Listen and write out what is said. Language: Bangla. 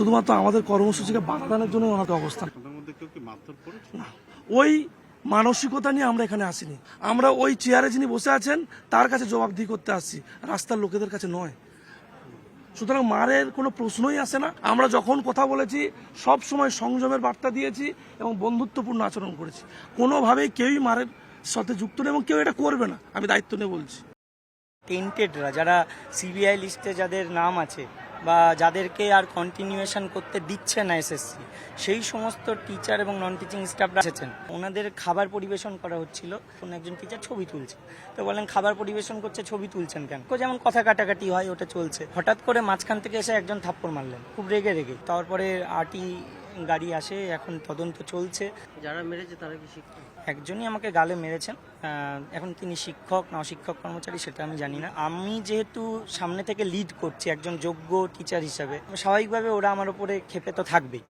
শুধুমাত্র আমাদের কর্মসূচিকে বাধা দানের জন্য ওনাকে অবস্থান। আপনাদের মধ্যে কেউ কি মারধর করেছে? ওই মানসিকতা নিয়ে আমরা এখানে আসিনি। আমরা ওই চেয়ারে যিনি বসে আছেন তার কাছে জবাবদিহি করতে আসছি। রাস্তার লোকেদের কাছে নয়। সুতরাং মারের কোনো প্রশ্নই আসে না। আমরা যখন কথা বলেছি সব সময় সংযমের বার্তা দিয়েছি এবং বন্ধুত্বপূর্ণ আচরণ করেছি। কোনোভাবেই কেউই মারের সাথে যুক্ত নেই এবং কেউ এটা করবে না। আমি দায়িত্ব নিয়ে বলছি। টেন্টেডরা যারা সিবিআই লিস্টে যাদের নাম আছে বা যাদেরকে আর কন্টিনিউয়েশন করতে দিচ্ছে না এসএসসি সেই সমস্ত টিচার এবং নন টিচিং স্টাফরা এসেছেন। ওনাদের খাবার পরিবেশন করা হচ্ছিল। কোনো একজন টিচার ছবি তুলছে। তো বলেন খাবার পরিবেশন করছে, ছবি তুলছেন কেন? যেমন কথা কাটাকাটি হয়, ওটা চলছে। হঠাৎ করে মাঝখান থেকে এসে একজন থাপ্পড় মারলেন। খুব রেগে রেগে। তারপরে আরটি গাড়ি আসে এখন তদন্ত চলছে। যারা মেরেছে তারা কি শিক্ষক? একজনই আমাকে গালে মেরেছেন। এখন তিনি শিক্ষক না অশিক্ষক কর্মচারী সেটা আমি জানি না। আমি যেহেতু সামনে থেকে লিড করছি একজন যোগ্য টিচার হিসাবে স্বাভাবিকভাবে ওরা আমার উপরে ক্ষেপে তো থাকবেই।